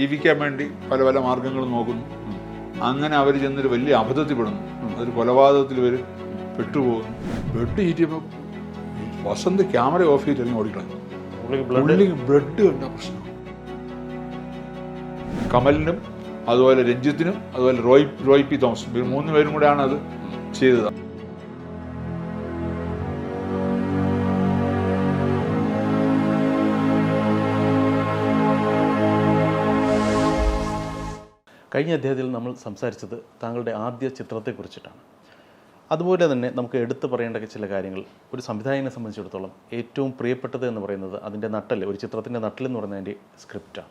ജീവിക്കാൻ വേണ്ടി പല പല മാർഗങ്ങൾ നോക്കുന്നു. അങ്ങനെ അവർ ചെന്നൊരു വലിയ അബദ്ധത്തിൽപ്പെടുന്നു. അതൊരു കൊലപാതകത്തിൽ ഇവർ പെട്ടുപോകുന്നു. ബെഡ് ചീറ്റിയപ്പോൾ വസന്ത് ക്യാമറ ഓഫ് ചെയ്ത് ഇറങ്ങി ഓടിക്കളഞ്ഞു. പുള്ളിക്ക് ബ്ലഡ് കണ്ട പ്രശ്നം. കമലിനും അതുപോലെ രഞ്ജിത്തിനും അതുപോലെ റോയ് റോയ് പി തോമസ്. ഇവർ മൂന്ന് പേരും കൂടെയാണ് അത് ചെയ്തത്. കഴിഞ്ഞ അധ്യായത്തിൽ നമ്മൾ സംസാരിച്ചത് താങ്കളുടെ ആദ്യ ചിത്രത്തെക്കുറിച്ചിട്ടാണ് അതുപോലെ തന്നെ നമുക്ക് എടുത്തു പറയേണ്ട ചില കാര്യങ്ങൾ. ഒരു സംവിധായകനെ സംബന്ധിച്ചിടത്തോളം ഏറ്റവും പ്രിയപ്പെട്ടത് എന്ന് പറയുന്നത് അതിന്റെ നട്ടൽ ഒരു ചിത്രത്തിന്റെ നട്ടൽ എന്ന് പറയുന്നത് അതിന്റെ സ്ക്രിപ്റ്റാണ്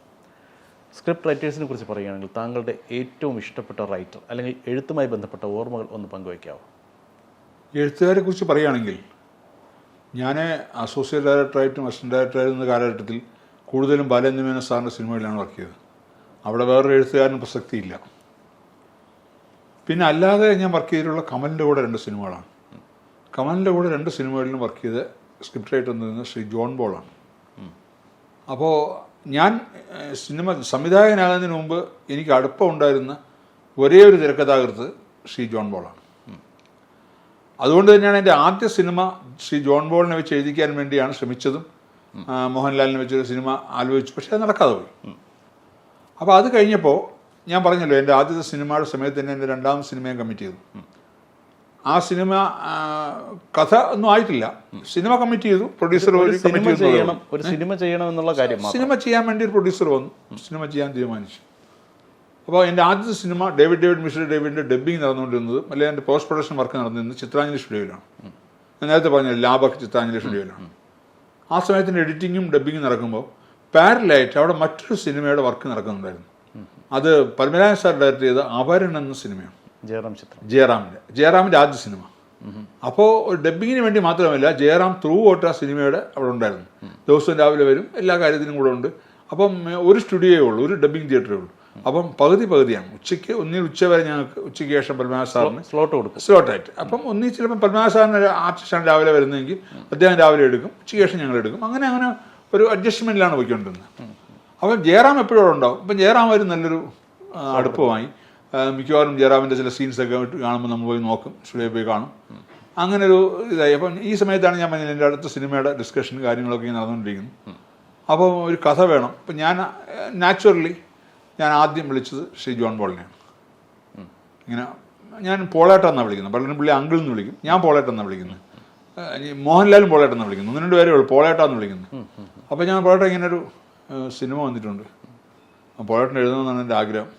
സ്ക്രിപ്റ്റ് റൈറ്റേഴ്സിനെ കുറിച്ച് പറയുകയാണെങ്കിൽ താങ്കളുടെ ഏറ്റവും ഇഷ്ടപ്പെട്ട റൈറ്റർ അല്ലെങ്കിൽ എഴുത്തുമായി ബന്ധപ്പെട്ട ഓർമ്മകൾ ഒന്ന് പങ്കുവയ്ക്കാവോ? എഴുത്തുകാരെ കുറിച്ച് പറയുകയാണെങ്കിൽ ഞാൻ അസോസിയേറ്റ് ഡയറക്ടറായിട്ടും അസിസ്റ്റന്റ് ഡയറക്ടറായിരുന്ന കാലഘട്ടത്തിൽ കൂടുതലും ബാലേന്ദ്രമേന സാറിന്റെ സിനിമകളിലാണ് വർക്ക് ചെയ്തത്. അവിടെ വേറൊരു എഴുത്തുകാരന് പ്രസക്തിയില്ല. പിന്നെ അല്ലാതെ ഞാൻ വർക്ക് ചെയ്തിട്ടുള്ള കമലിന്റെ കൂടെ രണ്ട് സിനിമകളാണ്. കമലിന്റെ കൂടെ രണ്ട് സിനിമകളിലും വർക്ക് ചെയ്ത സ്ക്രിപ്റ്റ് റൈറ്റർ പറയുന്നത് ശ്രീ ജോൺ ബോളാണ് അപ്പോൾ ഞാൻ സിനിമ സംവിധായകനാകുന്നതിന് മുമ്പ് എനിക്ക് അടുപ്പമുണ്ടായിരുന്ന ഒരേ ഒരു തിരക്കഥാകൃത്ത് ശ്രീ ജോൺ ബോളാണ് അതുകൊണ്ട് തന്നെയാണ് എന്റെ ആദ്യ സിനിമ ശ്രീ ജോൺ ബോളിനെ വെച്ച് എഴുതിക്കാൻ വേണ്ടിയാണ് ശ്രമിച്ചതും മോഹൻലാലിനെ വെച്ചൊരു സിനിമ ആലോചിച്ചു. പക്ഷേ അത് നടക്കാതെ പോയി. അപ്പോൾ അത് കഴിഞ്ഞപ്പോൾ ഞാൻ പറഞ്ഞല്ലോ എന്റെ ആദ്യത്തെ സിനിമയുടെ സമയത്ത് തന്നെ എന്റെ രണ്ടാമത്തെ സിനിമയും കമ്മിറ്റ് ചെയ്തു. ആ സിനിമ കഥ ഒന്നും ആയിട്ടില്ല. സിനിമ കമ്മിറ്റ് ചെയ്തു പ്രൊഡ്യൂസർ കമ്മിറ്റ് ചെയ്യണം ഒരു സിനിമ ചെയ്യണം എന്നുള്ള കാര്യം സിനിമ ചെയ്യാൻ വേണ്ടി ഒരു പ്രൊഡ്യൂസർ വന്നു. സിനിമ ചെയ്യാൻ തീരുമാനിച്ചു. അപ്പോൾ എന്റെ ആദ്യത്തെ സിനിമ ഡേവിഡ് ഡേവിഡ് മിസ്റ്റർ ഡേവിഡിന്റെ ഡബ്ബിങ് നടന്നുകൊണ്ടിരുന്നത് അല്ലെങ്കിൽ എന്റെ പോസ്റ്റ് പ്രൊഡക്ഷൻ വർക്ക് നടന്നിരുന്നത് ചിത്രാഞ്ജലി സ്റ്റുഡിയോയിലാണ്. ഞാൻ നേരത്തെ പറഞ്ഞ ലാബൊക്കെ ചിത്രാഞ്ജലി സ്റ്റുഡിയോയിലാണ്. ആ സമയത്തിന്റെ എഡിറ്റിങ്ങും ഡബ്ബിങ്ങും നടക്കുമ്പോൾ പാരലായിട്ട് അവിടെ മറ്റൊരു സിനിമയുടെ വർക്ക് നടക്കുന്നുണ്ടായിരുന്നു. അത് പത്മരാജൻ സാർ ഡയറക്ട് ചെയ്ത അവരൻ എന്ന സിനിമയാണ്. ജയറാം ചിത്രം. ജയറാമിന്റെ. ജയറാമിന്റെ ആദ്യ സിനിമ. അപ്പോൾ ഡബ്ബിങ്ങിന് വേണ്ടി മാത്രമല്ല ജയറാം ത്രൂ ഔട്ട് ആ സിനിമയുടെ അവിടെ ഉണ്ടായിരുന്നു. ദിവസവും രാവിലെ വരും എല്ലാ കാര്യത്തിനും കൂടെ ഉണ്ട്. അപ്പം ഒരു സ്റ്റുഡിയോയേ ഉള്ളൂ ഒരു ഡബ്ബിംഗ് തിയേറ്ററേ ഉള്ളൂ. അപ്പം പകുതി പകുതിയാണ്. ഉച്ചയ്ക്ക് ഒന്നിൽ ഉച്ച വരെ ഞങ്ങൾക്ക് ഉച്ചയ്ക്ക് ശേഷം പത്മനാഭ സാറിന് സ്ലോട്ട് കൊടുക്കും. സ്ലോട്ടായിട്ട്. അപ്പം ഒന്നി ചിലപ്പം പത്മനാഭ സാറിന് ആർട്ടിസ്റ്റാണ് രാവിലെ വരുന്നതെങ്കിൽ അദ്ദേഹം രാവിലെ എടുക്കും ഉച്ചയ്ക്ക് ശേഷം ഞങ്ങൾ എടുക്കും. അങ്ങനെ അങ്ങനെ ഒരു അഡ്ജസ്റ്റ്മെന്റിലാണ് പോയിക്കൊണ്ടിരുന്നത്. അപ്പം ജയറാം എപ്പോഴും ഉണ്ടോ ഉണ്ടാവും. അപ്പം ജയറാം ഒരു നല്ലൊരു അടുപ്പമായി. മിക്കവാറും ജയറാമിന്റെ ചില സീൻസൊക്കെ കാണുമ്പോൾ നമ്മൾ പോയി നോക്കും. സ്റ്റുഡിയോ പോയി കാണും. അങ്ങനെ ഒരു ഇതായി. അപ്പം ഈ സമയത്താണ് ഞാൻ പറഞ്ഞത് എന്റെ അടുത്ത സിനിമയുടെ ഡിസ്കഷൻ കാര്യങ്ങളൊക്കെ നടന്നുകൊണ്ടിരിക്കുന്നു. അപ്പോൾ ഒരു കഥ വേണം. അപ്പം ഞാൻ നാച്ചുറലി ഞാൻ ആദ്യം വിളിച്ചത് ശ്രീ ജോൺ പോളിനെയാണ്. ഇങ്ങനെ ഞാൻ പോളേട്ടെന്നാണ് വിളിക്കുന്നത്. പലരും പുള്ളി അങ്കിൾ എന്ന് വിളിക്കും. ഞാൻ പോളേട്ടെന്നാണ് വിളിക്കുന്നത്. മോഹൻലാലും പോളേട്ടെന്നാണ് വിളിക്കുന്നത്. ഒന്ന് രണ്ട് പേരേ ഉള്ളൂ. പോളേട്ടാന്ന് വിളിക്കുന്നത്. അപ്പോൾ ഞാൻ പോയിട്ട് ഇങ്ങനെ ഒരു സിനിമ വന്നിട്ടുണ്ട്. ആ പോളേട്ടൻ എഴുതണമെന്നാണ് എന്റെ ആഗ്രഹം.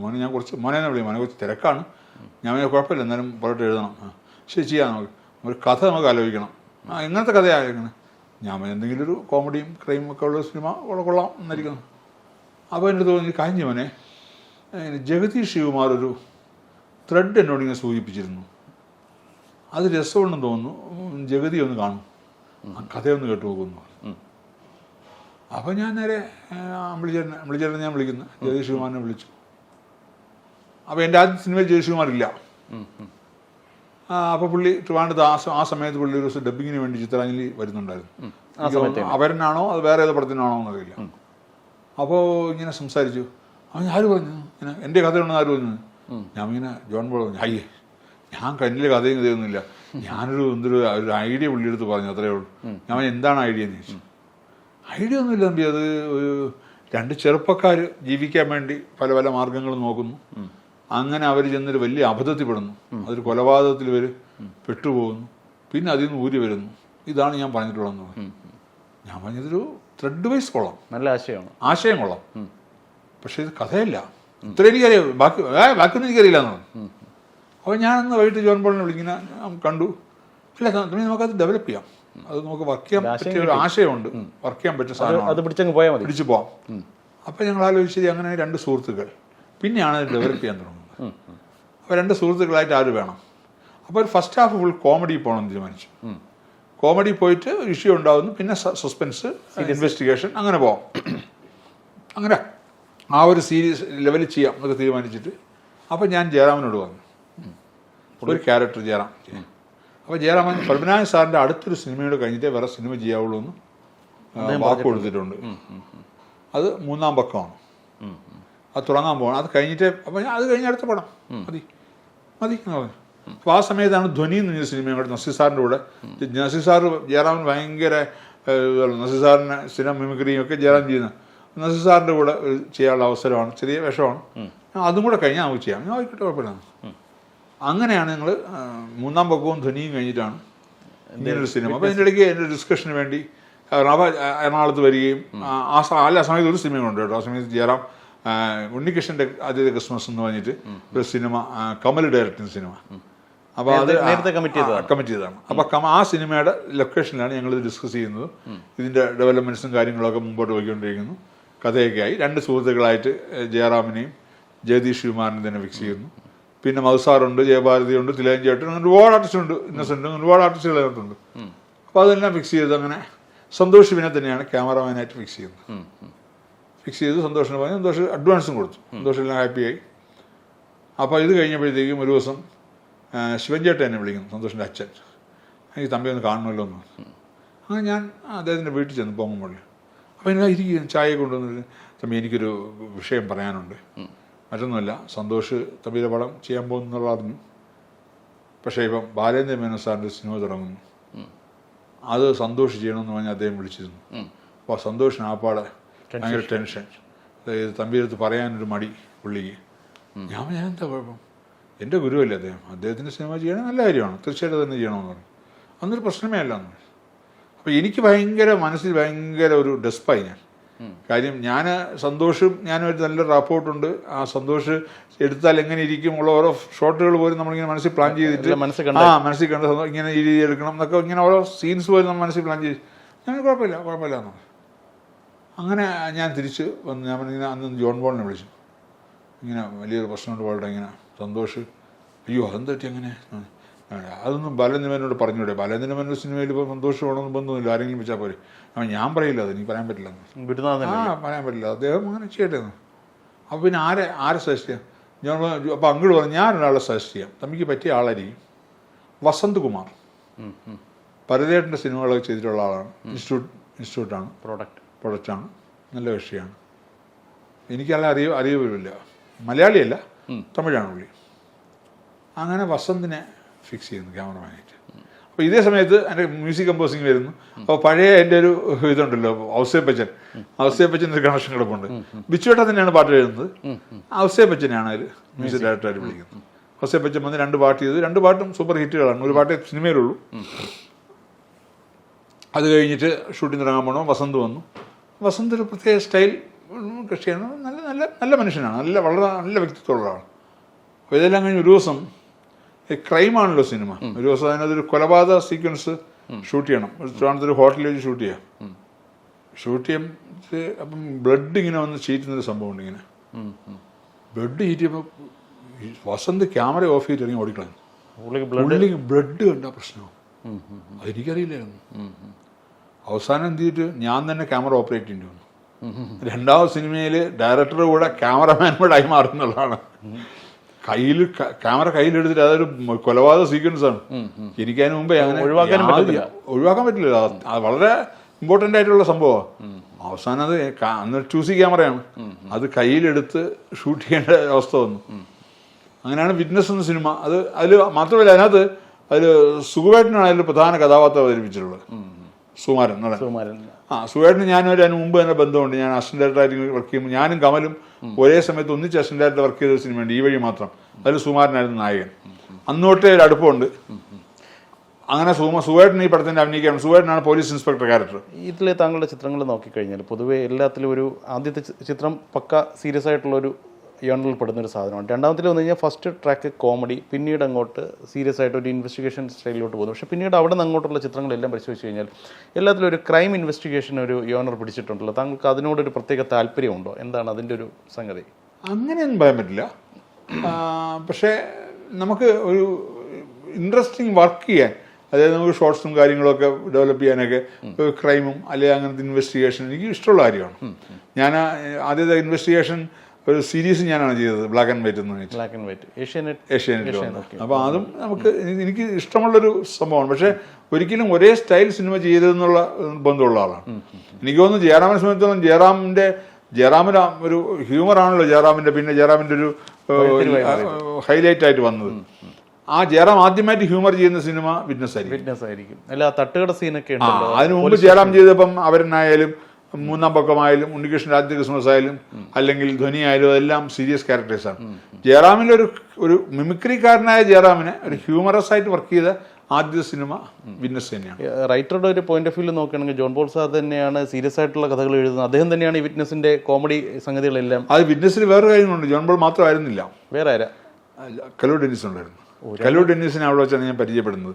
മോനെ ഞാൻ കുറച്ച് മോനെ തന്നെ വിളിക്കും. മോനെ കുറച്ച് തിരക്കാണ്. ഞാൻ കുഴപ്പമില്ല എന്നാലും പോയിട്ട് എഴുതണം. ശരി ചെയ്യാം നമുക്ക്. ഒരു കഥ നമുക്ക് ആലോചിക്കണം. ആ എങ്ങനത്തെ കഥയായിരിക്കണം ഞാൻ എന്തെങ്കിലും ഒരു കോമഡിയും ക്രൈമും ഒക്കെ ഉള്ള സിനിമ കൊള്ളാം എന്നിരിക്കുന്നു അപ്പോൾ എന്റെ തോന്നി കാര്യം മോനെ. ജഗതി ശിവകുമാർ ഒരു ത്രെഡ് എന്നോട് ഇങ്ങനെ സൂചിപ്പിച്ചിരുന്നു. അത് രസമുണ്ടെന്ന് തോന്നുന്നു. ജഗതി ഒന്ന് കാണും. ആ കഥയൊന്ന് കേട്ടു നോക്കുന്നു അപ്പോൾ ഞാൻ നേരെ അമ്പിളിച്ചേരനെ അമ്പിളിച്ചേരനെ ഞാൻ വിളിക്കുന്നു. ജഗദീഷ് ശിവകുമാറിനെ വിളിച്ചു. അപ്പോൾ എന്റെ ആദ്യ സിനിമയിൽ ഇല്ല അപ്പോൾ പുള്ളി ട്രിവാൻഡത്ത് ആ ആ സമയത്ത് പുള്ളി ഒരു ദിവസം ഡബ്ബിങ്ങിന് വേണ്ടി ചിത്രാഞ്ജലി വരുന്നുണ്ടായിരുന്നു. അവരനാണോ അത് വേറെ ഏത് പടത്തിനാണോ എന്നറിയില്ല. അപ്പോൾ ഇങ്ങനെ സംസാരിച്ചു. അവൻ ആര് പറഞ്ഞു? ഇങ്ങനെ എന്റെ കഥയുണ്ടെന്ന് ആര് പറഞ്ഞു? ഞാൻ ഇങ്ങനെ ജോൺ ബോൾ പറഞ്ഞു അയ്യേ ഞാൻ കണ്ണിലെ കഥയും ഇതൊന്നുമില്ല ഞാനൊരു എന്തൊരു ഒരു ഐഡിയ പുള്ളിയെടുത്ത് പറഞ്ഞു അത്രയേ ഉള്ളൂ. ഞാൻ എന്താണ് ഐഡിയ എന്ന് ചോദിച്ചു. ഐഡിയ ഒന്നുമില്ല തമ്പി. അത് ഒരു രണ്ട് ചെറുപ്പക്കാർ ജീവിക്കാൻ വേണ്ടി പല പല മാർഗങ്ങൾ നോക്കുന്നു. അങ്ങനെ അവർ ചെന്നൊരു വലിയ അബദ്ധത്തിൽപ്പെടുന്നു. അതൊരു കൊലപാതകത്തിൽ ഇവർ പെട്ടുപോകുന്നു. പിന്നെ അതിൽ നിന്ന് ഊരി വരുന്നു. ഇതാണ് ഞാൻ പറഞ്ഞിട്ടുള്ളത് പറഞ്ഞു ഞാൻ പറഞ്ഞതൊരു ത്രെഡ് വൈസ് കൊള്ളാം. നല്ല ആശയമാണ്. ആശയം കൊള്ളാം. പക്ഷേ ഇത് കഥയല്ല. ഇത്ര എനിക്കറിയാം ബാക്കി ബാക്കിയൊന്നും എനിക്കറിയില്ല എന്ന് പറഞ്ഞു അപ്പോൾ ഞാനന്ന് വൈകിട്ട് ജോൺ പോളിനെ വിളിക്കുന്ന കണ്ടു. അല്ല നമുക്ക് നമുക്കത് ഡെവലപ്പ് ചെയ്യാം. അത് നമുക്ക് വർക്ക് ചെയ്യാൻ പറ്റിയ ഒരു ആശയമുണ്ട്. വർക്ക് ചെയ്യാൻ പറ്റിയ സാധനം അത് പിടിച്ചങ്ങ് പോയാൽ മതി. പിടിച്ചു പോവാം. അപ്പം ഞങ്ങൾ ആലോചിച്ചത് അങ്ങനെ രണ്ട് സുഹൃത്തുക്കൾ. പിന്നെയാണ് അത് ഡെവലപ്പ് ചെയ്യാൻ തുടങ്ങുന്നത്. അപ്പോൾ രണ്ട് സുഹൃത്തുക്കളായിട്ട് ആര് വേണം? അപ്പോൾ ഒരു ഫസ്റ്റ് ഹാഫ് ഫുൾ കോമഡി പോകണം എന്ന് തീരുമാനിച്ചു. കോമഡി പോയിട്ട് ഇഷ്യൂ ഉണ്ടാവുന്നു. പിന്നെ സസ്പെൻസ് ഇൻവെസ്റ്റിഗേഷൻ അങ്ങനെ പോവാം. അങ്ങനെ ആ ഒരു സീരീസ് ലെവലിൽ ചെയ്യാം എന്നൊക്കെ തീരുമാനിച്ചിട്ട് അപ്പോൾ ഞാൻ ജയറാമിനോട് വന്നു ഒരു ക്യാരക്ടർ ജയറാം. അപ്പോൾ ജയറാമൻ പത്മനാഭൻ സാറിന്റെ അടുത്തൊരു സിനിമയോട് കഴിഞ്ഞിട്ടേ വേറെ സിനിമ ചെയ്യാവുള്ളൂ എന്ന് വാക്ക് കൊടുത്തിട്ടുണ്ട്. അത് മൂന്നാം പക്കമാണ്. അത് തുടങ്ങാൻ പോകണം അത് കഴിഞ്ഞിട്ട് അപ്പോൾ അത് കഴിഞ്ഞ അടുത്ത പടം. മതി. മതി എന്ന് പറഞ്ഞു. അപ്പോൾ ആ സമയത്താണ് ധ്വനി എന്ന് പറഞ്ഞ സിനിമ കൂടെ നസീർ സാറിന്റെ കൂടെ. നസീർ സാർ ജയറാമൻ ഭയങ്കര. നസീർ സാറിന്റെ സിനിമ മിമിക്രിയും ഒക്കെ ജയറാം ചെയ്യുന്ന. നസീർ സാറിന്റെ കൂടെ ചെയ്യാനുള്ള അവസരമാണ്. ചെറിയ വിഷമാണ്. അതും കൂടെ കഴിഞ്ഞാൽ നമുക്ക് ചെയ്യാം. ഞാൻ ആയിക്കോട്ടെ കുഴപ്പമില്ല. അങ്ങനെയാണ് ഞങ്ങൾ മൂന്നാം പക്കവും ധ്വനിയും കഴിഞ്ഞിട്ടാണ് ഇങ്ങനൊരു സിനിമ. അപ്പോൾ അതിന്റെ ഇടയ്ക്ക് എന്റെ ഡിസ്കഷന് വേണ്ടി എറണാകുളത്ത് വരികയും ആ, അല്ല ആ സമയത്ത് ഒരു സിനിമയുണ്ട് കേട്ടോ. ആ സമയത്ത് ജയറാം ഉണ്ണികൃഷ്ണന്റെ ആദ്യത്തെ ക്രിസ്മസ് എന്ന് പറഞ്ഞിട്ട് ഒരു സിനിമ കമൽ ഡയറക്ടർ സിനിമ. അപ്പോൾ അത് നേരത്തെ- കമ്മിറ്റി ചെയ്തതാണ്. കമ്മിറ്റ് ചെയ്തതാണ് അപ്പോൾ ആ സിനിമയുടെ ലൊക്കേഷനിലാണ് ഞങ്ങൾ ഡിസ്കസ് ചെയ്യുന്നത്. ഇതിന്റെ ഡെവലപ്മെന്റ്സും കാര്യങ്ങളൊക്കെ മുമ്പോട്ട് പോയിക്കൊണ്ടിരിക്കുന്നു. കഥയൊക്കെ ആയി. രണ്ട് സുഹൃത്തുക്കളായിട്ട് ജയറാമിനെയും ജയതീഷ് കുമാറിനെ തന്നെ ഫിക്സ് ചെയ്യുന്നു. പിന്നെ മധുസാറുണ്ട് ജയഭാരതി ഉണ്ട് തിലകൻ ചേട്ടൻ അങ്ങനെ ഒരുപാട് ആർട്ടിസ്റ്റ് ഉണ്ട് ഇന്നസെന്റ് അങ്ങനെ ഒരുപാട് ആർട്ടിസ്റ്റുകൾ അതിനകത്തുണ്ട്. അപ്പോൾ അതെല്ലാം ഫിക്സ് ചെയ്ത് അങ്ങനെ സന്തോഷ് വിനെ തന്നെയാണ് ക്യാമറമാനായിട്ട് ഫിക്സ് ചെയ്യുന്നത്. ഫിക്സ് ചെയ്ത് സന്തോഷിന് പറഞ്ഞു സന്തോഷ് അഡ്വാൻസും കൊടുത്തു. സന്തോഷം എല്ലാം ഹാപ്പിയായി അപ്പോൾ ഇത് കഴിഞ്ഞപ്പോഴത്തേക്കും ഒരു ദിവസം ശിവൻചേട്ടൻ ശിവൻ ചേട്ടൻ എന്നെ വിളിക്കുന്നു സന്തോഷിന്റെ അച്ഛൻ. എനിക്ക് തമ്പി ഒന്ന് കാണണമല്ലോ എന്ന്. അങ്ങനെ ഞാൻ അദ്ദേഹത്തിന്റെ വീട്ടിൽ ചെന്ന് പോകുമ്പോൾ അപ്പോൾ എനിക്ക് ഇരിക്കും ചായ കൊണ്ടുവന്നിട്ട് തമ്പി എനിക്കൊരു വിഷയം പറയാനുണ്ട്. മറ്റൊന്നുമല്ല സന്തോഷ് തമ്പിയുടെ പടം ചെയ്യാൻ പോകുന്നുള്ള അറിഞ്ഞു പക്ഷേ ഇപ്പം ബാലേന്ദ്ര മേനോൻ സാറിന്റെ സിനിമ തുടങ്ങുന്നു. അത് സന്തോഷ് ചെയ്യണമെന്ന് പറഞ്ഞ് അദ്ദേഹം വിളിച്ചിരുന്നു. അപ്പോൾ സന്തോഷിന് ആപ്പാടെ ഭയങ്കര ടെൻഷൻ. അതായത് തമ്പിയെടുത്ത് പറയാനൊരു മടി പുള്ളിക്ക്. ഞാൻ ഞാൻ എന്താ കുഴപ്പം? എന്റെ ഗുരുവല്ലേ അദ്ദേഹം? അദ്ദേഹത്തിന്റെ സിനിമ ചെയ്യണേ നല്ല കാര്യമാണ്. തീർച്ചയായിട്ടും തന്നെ ചെയ്യണമെന്ന് പറഞ്ഞു. അന്നൊരു പ്രശ്നമേ അല്ല എന്ന് അപ്പോൾ എനിക്ക് ഭയങ്കര മനസ്സിൽ ഭയങ്കര ഒരു ഡെസ്പായി ഞാൻ. കാര്യം ഞാൻ സന്തോഷും ഞാനും ഒരു നല്ല റാപ്പോർട്ടുണ്ട് ആ സന്തോഷ് എടുത്താൽ എങ്ങനെ ഇരിക്കും ഉള്ള ഓരോ ഷോട്ടുകൾ പോലും നമ്മളിങ്ങനെ മനസ്സിൽ പ്ലാൻ ചെയ്തിട്ട് മനസ്സിൽ ആ മനസ്സിൽ കണ്ട ഇങ്ങനെ ഈ രീതി എടുക്കണം എന്നൊക്കെ ഇങ്ങനെ ഓരോ സീൻസ് പോലും നമ്മൾ മനസ്സിൽ പ്ലാൻ ചെയ്ത്. ഞാൻ കുഴപ്പമില്ല കുഴപ്പമില്ല എന്ന് അങ്ങനെ ഞാൻ തിരിച്ച് വന്ന് ഞാൻ ഇങ്ങനെ അന്ന് ജോൺ ബോളിനെ വിളിച്ചു. ഇങ്ങനെ വലിയൊരു പ്രശ്നമുണ്ട് പോയിട്ട് ഇങ്ങനെ സന്തോഷ് അയ്യോ അതെന്താ പറ്റി അങ്ങനെ? അതൊന്നും ബാലനിമനോട് പറഞ്ഞൂടെ. ബാലനിമന സിനിമയിൽ ഇപ്പോൾ സന്തോഷം ബന്ധമില്ല. ആരെങ്കിലും വെച്ചാൽ പോരെ. അവൻ ഞാൻ പറയില്ല അത്. എനിക്ക് പറയാൻ പറ്റില്ല ആ പറയാൻ പറ്റില്ല. അദ്ദേഹം അങ്ങനെ ചെയ്യട്ടെ. അപ്പോൾ പിന്നെ ആരെ ആരെ സജസ്റ്റ് ചെയ്യാം? ഞാൻ അപ്പോൾ അങ്ങോട്ട് പറഞ്ഞു ഞാൻ ഒരാളെ സജസ്റ്റ് ചെയ്യാം. തമ്മിക്ക് പറ്റിയ ആളായിരിക്കും വസന്ത് കുമാർ. പരദേട്ടന്റെ സിനിമകളൊക്കെ ചെയ്തിട്ടുള്ള ആളാണ്. ഇൻസ്റ്റിറ്റ്യൂട്ട് ഇൻസ്റ്റിറ്റ്യൂട്ടാണ്. പ്രോഡക്റ്റ് പ്രൊഡക്റ്റാണ് നല്ല വിഷയമാണ് എനിക്കല്ല അറിയ അറിയവില്ല മലയാളിയല്ല. തമിഴാണ് പുള്ളി. അങ്ങനെ വസന്തിനെ ഫിക്സ് ചെയ്യുന്നു ക്യാമറമാനായിട്ട് അപ്പോൾ ഇതേ സമയത്ത് എന്റെ മ്യൂസിക് കമ്പോസിങ് വരുന്നു. അപ്പോൾ പഴയ എന്റെ ഒരു ഇതുണ്ടല്ലോ ഔസേ ബച്ചൻ ഔസേ ബച്ചൻ ഒരു കണക്ഷൻ കിടപ്പുണ്ട് ബിച്ചുവേട്ട തന്നെയാണ് പാട്ട് എഴുതുന്നത്. ഔസേ ബച്ചനെയാണ് അതിൽ മ്യൂസിക് ഡയറക്ടറായിട്ട് വിളിക്കുന്നത്. ഔസേ ബച്ചൻ വന്ന് രണ്ട് പാട്ട് ചെയ്തു. രണ്ട് പാട്ടും സൂപ്പർ ഹിറ്റുകളാണ് ഒരു പാട്ടേ സിനിമയിലുള്ളൂ. അത് കഴിഞ്ഞിട്ട് ഷൂട്ടിംഗ് തുടങ്ങാൻ പോകണം വസന്ത് വന്നു. വസന്ത് ഒരു പ്രത്യേക സ്റ്റൈൽ കൃഷിയാണ്. നല്ല നല്ല നല്ല മനുഷ്യനാണ്. നല്ല വളരെ നല്ല വ്യക്തിത്വമുള്ള ആളാണ്. അപ്പോൾ ഇതെല്ലാം കഴിഞ്ഞ് ഒരു ദിവസം ക്രൈമാണല്ലോ സിനിമ. ഒരു ദിവസം അതിനകത്തൊരു കൊലപാതക സീക്വൻസ് ഷൂട്ട് ചെയ്യണം. ഒരു തിരുവനന്തപുരം ഹോട്ടലിൽ വെച്ച് ഷൂട്ട് ചെയ്യാം. ഷൂട്ട് ചെയ്യാൻ അപ്പം ബ്ലഡ് ഇങ്ങനെ വന്ന് ചീറ്റുന്നൊരു സംഭവമുണ്ട് ഇങ്ങനെ. ബ്ലഡ് ചീറ്റിയപ്പോൾ വസന്ത് ക്യാമറ ഓഫ് ചെയ്ത് ഇറങ്ങി ഓടിക്കളഞ്ഞു. പുള്ളിക്ക് ബ്ലഡ് കണ്ട പ്രശ്നവും. അതെനിക്കറിയില്ലായിരുന്നു. അവസാനം എന്ത് ചെയ്തിട്ട് ഞാൻ തന്നെ ക്യാമറ ഓപ്പറേറ്റ് ചെയ്യേണ്ടി വന്നു. രണ്ടാമത് സിനിമയിൽ ഡയറക്ടറുടെ കൂടെ ക്യാമറമാൻ കൂടെ ആയി മാറുന്നുള്ളതാണ് കയ്യിൽ ക്യാമറ കയ്യിലെടുത്തിട്ട് അതൊരു കൊലപാതക സീക്വൻസ് ആണ്. അതിന് മുമ്പേ അങ്ങനെ ഒഴിവാക്കാൻ യാതൊരു- ഒഴിവാക്കാൻ പറ്റില്ല. അത് വളരെ ഇമ്പോർട്ടന്റ് ആയിട്ടുള്ള സംഭവമാണ്. അവസാനം അത് അന്ന് ചൂസി ക്യാമറയാണ് അത് കയ്യിലെടുത്ത് ഷൂട്ട് ചെയ്യേണ്ട അവസ്ഥ വന്നു. അങ്ങനെയാണ് വിറ്റ്നസ് എന്ന സിനിമ. അത് അതിൽ മാത്രമല്ല അതിനകത്ത് അതിൽ സുഖമായിട്ടാണ് അതിൽ പ്രധാന കഥാപാത്രം അവതരിപ്പിച്ചിട്ടുള്ളത്. സുമാരൻ നടൻ സുകുമാരൻ. ആ സുഖമായിട്ട് ഞാനും അതിന് മുമ്പ് തന്നെ ബന്ധമുണ്ട്. ഞാൻ അസിസ്റ്റന്റ് ഡയറക്ടറായിട്ട് വർക്ക് ചെയ്യുമ്പോൾ ഞാനും കമലും ഒരേ സമയത്ത് ഒന്നിച്ച് അസിസ്റ്റന്റ് ഡയറക്ടർ വർക്ക് ചെയ്ത ഒരു സിനിമയുണ്ട്. ഈ വഴി മാത്രം. അതിൽ സുമാരനായിരുന്നു നായകൻ. അന്നോട്ടേ ഒരു അടുപ്പമുണ്ട്. അങ്ങനെ സുമ സുഖമായിട്ടിന് ഈ പടത്തിന്റെ അഭിനയിക്കുകയാണ് സുവേട്ടനാണ് പോലീസ് ഇൻസ്പെക്ടർ ക്യാരക്ടർ ഇതിലെ താങ്കളുടെ ചിത്രങ്ങൾ നോക്കിക്കഴിഞ്ഞാൽ പൊതുവേ എല്ലാത്തിലും ഒരു ആദ്യത്തെ ചിത്രം പക്ക സീരിയസ് ആയിട്ടുള്ള ഒരു യോണറിൽ പെടുന്ന ഒരു സാധനമാണ്. രണ്ടാമത്തിൽ വന്നു കഴിഞ്ഞാൽ ഫസ്റ്റ് ട്രാക്ക് കോമഡി പിന്നീട് അങ്ങോട്ട് സീരിയസ് ആയിട്ട് ഒരു ഇൻവെസ്റ്റിഗേഷൻ സ്റ്റൈലിലോട്ട് പോകുന്നു. പക്ഷേ പിന്നീട് അവിടെ നിന്ന് അങ്ങോട്ടുള്ള ചിത്രങ്ങളെല്ലാം പരിശോധിച്ച് കഴിഞ്ഞാൽ എല്ലാത്തിലും ഒരു ക്രൈം ഇൻവെസ്റ്റിഗേഷൻ ഒരു യോണർ പിടിച്ചിട്ടുണ്ടല്ലോ. താങ്കൾക്ക് അതിനോടൊരു പ്രത്യേക താല്പര്യമുണ്ടോ? എന്താണ് അതിന്റെ ഒരു സംഗതി? അങ്ങനെയൊന്നും പറയാൻ പറ്റില്ല. പക്ഷേ നമുക്ക് ഒരു ഇൻട്രസ്റ്റിംഗ് വർക്ക് ചെയ്യാൻ അതായത് നമുക്ക് ഷോർട്സും കാര്യങ്ങളൊക്കെ ഡെവലപ്പ് ചെയ്യാനൊക്കെ ക്രൈമും അല്ലെങ്കിൽ അങ്ങനത്തെ ഇൻവെസ്റ്റിഗേഷൻ എനിക്ക് ഇഷ്ടമുള്ള കാര്യമാണ്. ഞാൻ ആദ്യത്തെ ഇൻവെസ്റ്റിഗേഷൻ ഒരു സീരീസ് ഞാനാണ് ചെയ്തത് ബ്ലാക്ക് ആൻഡ് വൈറ്റ് എന്ന് വെച്ചാൽ black and white Asianet Asianet അപ്പോൾ അതും നമുക്ക് എനി- എനിക്ക് ഇഷ്ടമുള്ളൊരു സംഭവമാണ്. പക്ഷേ ഒരിക്കലും ഒരേ സ്റ്റൈൽ സിനിമ ചെയ്തതെന്നുള്ള ബന്ധമുള്ള ആളാണ്. എനിക്ക് തോന്നുന്നു ജയറാമിനെ സംബന്ധിച്ചിടത്തോളം ജയറാമിന്റെ ജയറാമിന് ഒരു ഒരു ഹ്യൂമറാണല്ലോ ജയറാമിന്റെ പിന്നെ ജയറാമിന്റെ ഒരു ഹൈലൈറ്റ് ആയിട്ട് വന്നത്. ആ ജയറാം ആദ്യമായിട്ട് ഹ്യൂമർ ചെയ്യുന്ന സിനിമ വിറ്റ്നസ് ആയിരിക്കും. അതിന് ആയിരിക്കും. അല്ല തട്ടുകട സീനൊക്കെ അതിനു മുമ്പ് ജയറാം ചെയ്തപ്പം അവരനായാലും മൂന്നാം പക്കമായാലും ഉണ്ണികൃഷ്ണൻ ക്രിസ്മസ് ആയാലും അല്ലെങ്കിൽ ധ്വനി ആയാലും അതെല്ലാം സീരിയസ് ക്യാരക്ടേഴ്സാണ് ജയറാമിന്റെ ഒരു ഒരു മിമിക്രിക്കാരനായ ജയറാമിനെ ഒരു ഹ്യൂമറസ് ആയിട്ട് വർക്ക് ചെയ്ത ആദ്യ സിനിമ വിറ്റ്നസ് തന്നെയാണ്. റൈറ്ററുടെ ഒരു പോയിന്റ് ഓഫ് വ്യൂ നോക്കുകയാണെങ്കിൽ ജോൺ പോൾ സാർ തന്നെയാണ് സീരിയസ് ആയിട്ടുള്ള കഥകൾ എഴുതുന്നത്. അദ്ദേഹം തന്നെയാണ് ഈ വിറ്റ്നസിന്റെ കോമഡി സംഗതികളെല്ലാം അത് വിറ്റ്നസിന് വേറെ കാര്യങ്ങളുണ്ട് ജോൺ പോൾ മാത്രമായിരുന്നില്ല. വേറെ ആരാ? കലോ ഡെന്നിസ് ഉണ്ടായിരുന്നു. കലു ഡെന്നിസിനെ അവിടെ വെച്ചാണ് ഞാൻ പരിചയപ്പെടുന്നത്.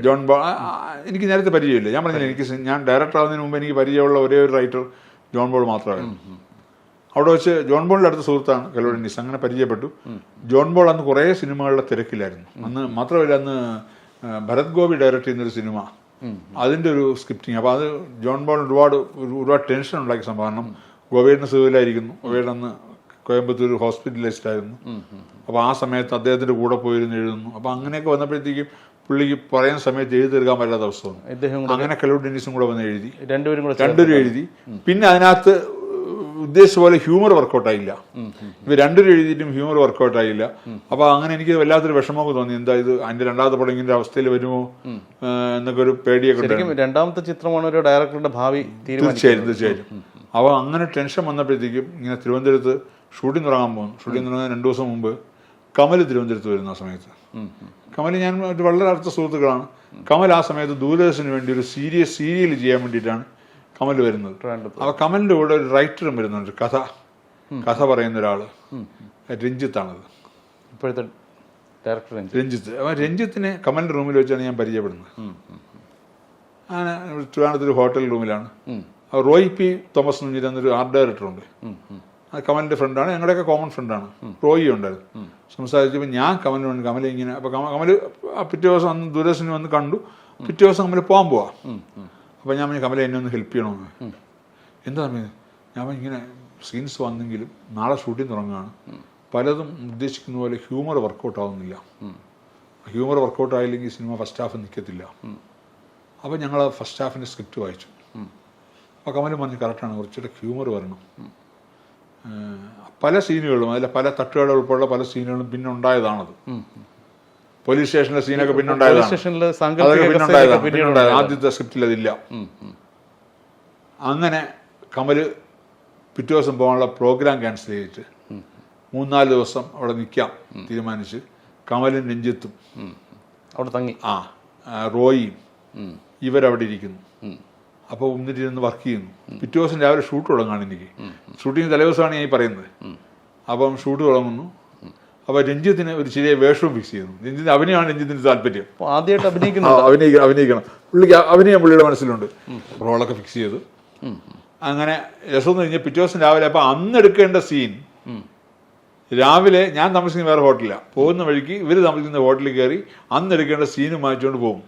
ജോൺ ആ, എനിക്ക് നേരത്തെ പരിചയമില്ല. ഞാൻ പറഞ്ഞില്ല എനിക്ക് ഞാൻ ഡയറക്ടർ ആവുന്നതിന് മുമ്പ് എനിക്ക് പരിചയമുള്ള ഒരേ ഒരു റൈറ്റർ ജോൺ ബോൾ മാത്രമാണ് അവിടെ വെച്ച് ജോൺ ബോളിന്റെ അടുത്ത സുഹൃത്താണ് കലൂർ ഡെന്നിസ്. അങ്ങനെ പരിചയപ്പെട്ടു. ജോൺ ബോൾ അന്ന് കുറേ സിനിമകളുടെ തിരക്കിലായിരുന്നു. അന്ന് മാത്രമല്ല അന്ന് ഭരത് ഗോപി ഡയറക്ട് ചെയ്യുന്നൊരു സിനിമ. അതിന്റെ ഒരു സ്ക്രിപ്റ്റിങ് അപ്പോൾ അത് ജോൺ ബോൾ ഒരുപാട് ഒരു- ഒരുപാട് ടെൻഷൻ ഉണ്ടാക്കിയ സംഭവം കാരണം ഗോവയുടെ സുഖമില്ലായിരിക്കുന്നു. ഗോവയുടെ അന്ന് കോയമ്പത്തൂർ ഹോസ്പിറ്റലൈസ്ഡ് ആയിരുന്നു അപ്പോൾ ആ സമയത്ത് അദ്ദേഹത്തിന്റെ കൂടെ പോയിരുന്ന് എഴുതുന്നു. അപ്പോൾ അങ്ങനെയൊക്കെ വന്നപ്പോഴത്തേക്കും പുള്ളിക്ക് പറയുന്ന സമയത്ത് എഴുതി തീർക്കാൻ പറ്റാത്ത അവസ്ഥ വന്നു. അങ്ങനെ കലോ ഡെന്നിസും കൂടെ വന്ന് എഴുതി. രണ്ടുപേരും കൂടെ രണ്ടുപേരും എഴുതി. പിന്നെ അതിനകത്ത് ഉദ്ദേശിച്ച പോലെ ഹ്യൂമർ വർക്കൗട്ട് ആയില്ല. ഇവർ രണ്ടുപേരും എഴുതിയിട്ടും ഹ്യൂമർ വർക്കൗട്ട് ആയില്ല. അപ്പൊ അങ്ങനെ എനിക്ക് വല്ലാത്തൊരു വിഷമമൊക്കെ തോന്നി. എന്താ ഇത് അതിന്റെ രണ്ടാമത്തെ പടം ഇങ്ങനെ അവസ്ഥയിൽ വരുമോ? എന്നൊക്കെ ഒരു പേടിയൊക്കെ രണ്ടാമത്തെ ചിത്രമാണ് ഒരു ഡയറക്ടറുടെ ഭാവി തീർച്ചയായും തീർച്ചയായും. അപ്പോൾ അങ്ങനെ ടെൻഷൻ വന്നപ്പോഴത്തേക്കും ഇങ്ങനെ തിരുവനന്തപുരത്ത് ഷൂട്ടിംഗ് തുടങ്ങാൻ പോകുന്നു. ഷൂട്ടിംഗ് തുടങ്ങാൻ രണ്ടു ദിവസം മുമ്പ് കമൽ തിരുവനന്തപുരത്ത് വരുന്ന ആ സമയത്ത്. കമൽ ഞാൻ ഒരു വളരെ അടുത്ത സുഹൃത്തുക്കളാണ്. കമൽ ആ സമയത്ത് ദൂരദർശന് വേണ്ടി ഒരു സീരിയസ് സീരിയൽ ചെയ്യാൻ വേണ്ടിയിട്ടാണ് കമൽ വരുന്നത്. അപ്പൊ അപ്പോൾ കമലിന്റെ കൂടെ ഒരു റൈറ്ററും വരുന്നുണ്ട്. കഥ. കഥ പറയുന്ന ഒരാൾ. രഞ്ജിത്താണത്. ഇപ്പോഴത്തെ ഡയറക്ടർ രഞ്ജിത്ത്. അപ്പം രഞ്ജിത്തിനെ കമലിന്റെ റൂമിൽ വെച്ചാണ് ഞാൻ പരിചയപ്പെടുന്നത്. അങ്ങനെ ട്രിവാണത്തിൽ ഹോട്ടൽ റൂമിലാണ്. റോയ് പി തോമസ് എന്ന് പറഞ്ഞൊരു ആർട്ട് ഡയറക്ടർ കമലിന്റെ ഫ്രണ്ടാണ്. ഞങ്ങളുടെയൊക്കെ കോമൺ ഫ്രണ്ടാണ് റോയി ഉണ്ടായിരുന്നു സംസാരിച്ചപ്പോൾ ഞാൻ കമലിന് വേണ്ടി കമൽ ഇങ്ങനെ അപ്പോൾ കമൽ പിറ്റേ ദിവസം അന്ന് ദൂരദർശന് വന്ന് കണ്ടു. പിറ്റേ ദിവസം കമൽ പോകാൻ പോവാ. അപ്പോൾ ഞാൻ പറഞ്ഞു കമല എന്നെ ഒന്ന് ഹെൽപ്പ് ചെയ്യണമെന്ന് എന്താ പറഞ്ഞത് ഞാൻ ഇങ്ങനെ സീൻസ് വന്നെങ്കിലും നാളെ ഷൂട്ടിംഗ് തുടങ്ങുകയാണ്. പലതും ഉദ്ദേശിക്കുന്ന പോലെ ഹ്യൂമർ വർക്കൗട്ട് ആവുന്നില്ല. ഹ്യൂമർ വർക്കൗട്ട് ആയില്ലെങ്കിൽ സിനിമ ഫസ്റ്റ് ഹാഫ് നിൽക്കത്തില്ല അപ്പോൾ ഞങ്ങൾ ഫസ്റ്റ് ഹാഫിന്റെ സ്ക്രിപ്റ്റ് വായിച്ചു. അപ്പോൾ കമലും പറഞ്ഞു കറക്റ്റാണ് കുറച്ചുകൂടെ ഹ്യൂമർ വരണം. പല സീനുകളും അതിലെ പല തട്ടുകട ഉൾപ്പെടെ പല സീനുകളും പിന്നെ ഉണ്ടായതാണത് പോലീസ് സ്റ്റേഷനിലെ സീനൊക്കെ പിന്നെ ആദ്യത്തെ സ്ക്രിപ്റ്റിൽ അതില്ല. അങ്ങനെ കമൽ പിറ്റേ ദിവസം പോകാനുള്ള പ്രോഗ്രാം ക്യാൻസൽ ചെയ്തിട്ട് മൂന്നാൽ ദിവസം അവിടെ നിൽക്കാം തീരുമാനിച്ച് കമലും രഞ്ജിത്തും അവിടെ തങ്ങി. ആ, റോയിയും ഇവരവിടെ ഇരിക്കുന്നു. അപ്പോൾ ഒന്നിരുന്ന് ഇരുന്ന് വർക്ക് ചെയ്യുന്നു. പിറ്റേ ദിവസം രാവിലെ ഷൂട്ട് തുടങ്ങാണ് എനിക്ക്. ഷൂട്ടിങ് തലേദിവസമാണ് ഞാൻ പറയുന്നത്. അപ്പം ഷൂട്ട് തുടങ്ങുന്നു. അപ്പോൾ രഞ്ജിത്തിന് ഒരു ചെറിയ വേഷവും ഫിക്സ് ചെയ്യുന്നു. രഞ്ജിത്തിന് അഭിനയമാണ് രഞ്ജിത്തിന് താല്പര്യം. ആദ്യമായിട്ട് അഭിനയിക്കുന്നു അഭിനയിക്കണം അഭിനയിക്കണം. പുള്ളിക്ക് അഭിനയം പുള്ളിയുടെ മനസ്സിലുണ്ട്. റോളൊക്കെ ഫിക്സ് ചെയ്തു. അങ്ങനെ രസം കഴിഞ്ഞാൽ പിറ്റേ ദിവസം രാവിലെ അപ്പോൾ അന്ന് എടുക്കേണ്ട സീൻ രാവിലെ ഞാൻ താമസിക്കുന്ന വേറെ ഹോട്ടലിലാണ് പോകുന്ന വഴിക്ക് ഇവർ താമസിക്കുന്ന ഹോട്ടലിൽ കയറി അന്ന് എടുക്കേണ്ട സീനും വാങ്ങിച്ചുകൊണ്ട് പോകും.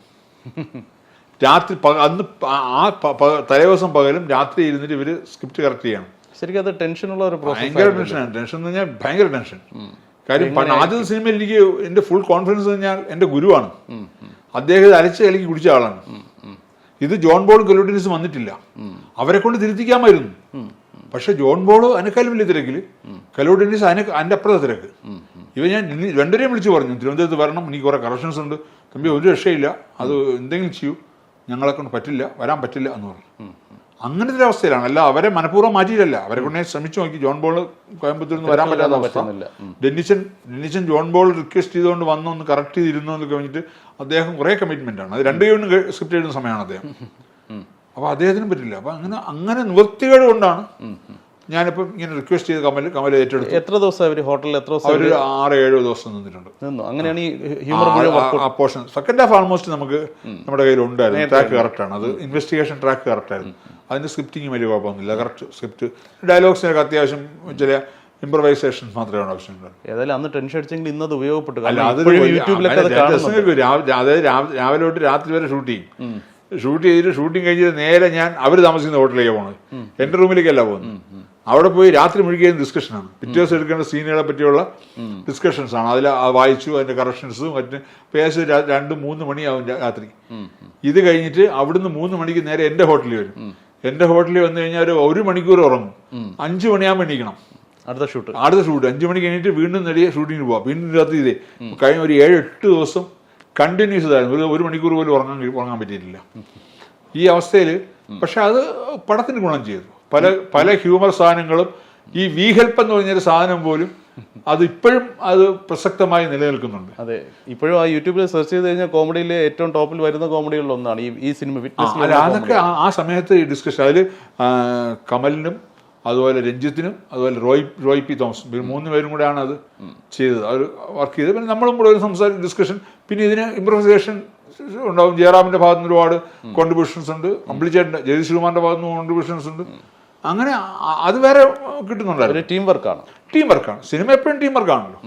രാത്രി അന്ന് ആ തലേ ദിവസം തലേദിവസം പകലും രാത്രി ഇരുന്നിട്ട് ഇവർ സ്ക്രിപ്റ്റ് കറക്റ്റ് ചെയ്യണം. ശരിക്കും അത് ടെൻഷനുള്ള ഒരു ഭയങ്കര ടെൻഷനാണ്. ടെൻഷൻ എന്ന് പറഞ്ഞാൽ ഭയങ്കര ടെൻഷൻ. കാര്യം ആദ്യത്തെ സിനിമയിൽ എനിക്ക് എന്റെ ഫുൾ കോൺഫിഡൻസ് പറഞ്ഞാൽ എന്റെ ഗുരുവാണ്. അദ്ദേഹം അരച്ച് കലക്കി കുടിച്ച ആളാണ്. ഇത് ജോൺ ബോൾ ഗലുട്ടിനിസ് വന്നിട്ടില്ല. അവരെ കൊണ്ട് തിരുത്തിക്കാമായിരുന്നു. പക്ഷെ ജോൺ ബോൾ അതിനേക്കാളും വലിയ തിരക്കിൽ കലോഡിനിസ് അതിനെ അതിന്റെ അപ്പുറത്തെ തിരക്ക്. ഇവ ഞാൻ രണ്ടുപേരെയും വിളിച്ചു പറഞ്ഞു തിരുവനന്തപുരത്ത് വരണം എനിക്ക് കുറെ കറക്ഷൻസ് ഉണ്ട്. തമ്പി ഒരു രക്ഷയില്ല. അത് എന്തെങ്കിലും ചെയ്യൂ. ഞങ്ങളെ കൊണ്ട് പറ്റില്ല വരാൻ പറ്റില്ല എന്ന് പറഞ്ഞു. അങ്ങനത്തെ ഒരു അവസ്ഥയിലാണ്. അല്ല അവരെ മനഃപൂർവം മാറ്റിയിട്ടല്ല. അവരെ കൊണ്ട് ശ്രമിച്ചു നോക്കി. ജോൺ ബോൾ കോയമ്പത്തൂരിൽ നിന്ന് വരാൻ പറ്റാത്ത അവസ്ഥ. ഡെന്നിസൺ ഡെന്നിസൺ ജോൺ ബോൾ റിക്വസ്റ്റ് ചെയ്തുകൊണ്ട് വന്നു ഒന്ന് കറക്റ്റ് ചെയ്തിരുന്നു എന്നൊക്കെ കഴിഞ്ഞിട്ട് അദ്ദേഹം കുറേ കമ്മിറ്റ്മെന്റ് ആണ്. അത് രണ്ട് കഴിവിനും സ്ക്രിപ്റ്റ് എഴുതുന്ന സമയമാണ് അദ്ദേഹം. അപ്പോൾ അദ്ദേഹത്തിനും പറ്റില്ല. അപ്പോൾ അങ്ങനെ അങ്ങനെ നിവൃത്തികേട് കൊണ്ടാണ് ഞാനിപ്പം ഇങ്ങനെ റിക്വസ്റ്റ് ചെയ്ത് കമൽ കമൽ ഏറ്റെടുത്തു. എത്ര ദിവസം അവർ ഹോട്ടലിൽ എത്ര ദിവസം അവർ ആറ് ഏഴ് ദിവസം നിന്നിട്ടുണ്ട്. നിന്നു. അങ്ങനെയാണ് ഈ ഹ്യൂമർ ആ- പോർഷൻ സെക്കൻഡ് ഹാഫ് ആൾമോസ്റ്റ് നമുക്ക് നമ്മുടെ കയ്യിൽ ഉണ്ടായിരുന്നു ട്രാക്ക് കറക്റ്റ് ആണ്. അത് ഇൻവെസ്റ്റിഗേഷൻ ട്രാക്ക് കറക്റ്റ് ആയിരുന്നു. അതിന്റെ സ്ക്രിപ്റ്റിംഗ് വലിയ കുഴപ്പമൊന്നുമില്ല. കറക്റ്റ് സ്ക്രിപ്റ്റ് ഡയലോഗ്സിനൊക്കെ അത്യാവശ്യം ചില ഇംപ്രവൈസേഷൻ മാത്രമേ ആവശ്യമുള്ളൂ. ഏതായാലും അന്ന് ടെൻഷൻ അടിച്ചെങ്കിൽ ഇന്നത് ഉപയോഗപ്പെട്ടു. അല്ല അത് യൂട്യൂബിലൊക്കെ അത് അതായത് രാവിലെ തൊട്ട് രാത്രി വരെ ഷൂട്ട് ചെയ്യും. ഷൂട്ട് ചെയ്തിട്ട് ഷൂട്ടിംഗ് കഴിഞ്ഞിട്ട് നേരെ ഞാൻ അവർ താമസിക്കുന്ന ഹോട്ടലിലേക്ക് പോകുന്നത് എന്റെ റൂമിലേക്കല്ല പോകുന്നത്. അവിടെ പോയി രാത്രി മുഴുകിയ ഡിസ്കഷനാണ് പിറ്റേ ദിവസം എടുക്കേണ്ട സീനുകളെ പറ്റിയുള്ള ഡിസ്കഷൻസ് ആണ്. അതിൽ വായിച്ചു അതിന്റെ കറക്ഷൻസും മറ്റും പേസ് രണ്ട് മൂന്ന് മണിയാവും രാത്രി. ഇത് കഴിഞ്ഞിട്ട് അവിടുന്ന് മൂന്ന് മണിക്ക് നേരെ എന്റെ ഹോട്ടലിൽ വരും. എന്റെ ഹോട്ടലിൽ വന്നു കഴിഞ്ഞാൽ ഒരു ഒരു മണിക്കൂർ ഉറങ്ങും. അഞ്ചു മണിയാകുമ്പോൾ എണീക്കണം. അടുത്ത ഷൂട്ട് അടുത്ത ഷൂട്ട് അഞ്ചു മണിക്ക് കഴിഞ്ഞിട്ട് വീണ്ടും നേടിയ ഷൂട്ടിങ്ങിന് പോവാം. വീണ്ടും രാത്രി ഇതേ. കഴിഞ്ഞ ഒരു ഏഴ് എട്ട് ദിവസം കണ്ടിന്യൂസ് ഇതായിരുന്നു. ഒരു ഒരു മണിക്കൂർ പോലും ഉറങ്ങാൻ ഉറങ്ങാൻ പറ്റിയിട്ടില്ല. ഈ അവസ്ഥയിൽ പക്ഷെ അത് പടത്തിന് ഗുണം ചെയ്തു. പല പല ഹ്യൂമർ സാധനങ്ങളും ഈ വി ഹെൽപ്പ് എന്ന് പറഞ്ഞൊരു സാധനം പോലും അത് ഇപ്പോഴും അത് പ്രസക്തമായി നിലനിൽക്കുന്നുണ്ട്. അതെ ഇപ്പോഴും ആ യൂട്യൂബിൽ സെർച്ച് ചെയ്ത് കഴിഞ്ഞാൽ കോമഡിയിലെ ഏറ്റവും ടോപ്പിൽ വരുന്ന കോമഡികളിൽ ഒന്നാണ് ഈ ഈ സിനിമ അല്ല അതൊക്കെ ആ- ആ സമയത്ത് ഡിസ്കഷൻ അതിൽ കമലിനും അതുപോലെ രഞ്ജിത്തിനും അതുപോലെ റോയ് റോയ് പി തോമസ് മൂന്ന് പേരും കൂടെയാണ് അത് ചെയ്തത്. അവർ വർക്ക് ചെയ്തത് പിന്നെ നമ്മളും കൂടെ ഒരു സംസാരം ഡിസ്കഷൻ പിന്നെ ഇതിന് ഇംപ്രവൈസേഷൻ ഉണ്ടാവും. ജയറാമിന്റെ ഭാഗത്ത് നിന്ന് ഒരുപാട് കോൺട്രിബ്യൂഷൻസ് ഉണ്ട്. അമ്പിളിച്ചേട്ടന്റെ ജഗദീഷ് കുമാറിന്റെ ഭാഗത്ത് നിന്ന് കോൺട്രിബ്യൂഷൻസ് ഉണ്ട്. അങ്ങനെ അത് വേറെ കിട്ടുന്നുണ്ടായിരുന്നു. ടീം വർക്കാണ് ടീം വർക്കാണ് സിനിമ എപ്പോഴും ടീം വർക്കാണല്ലോ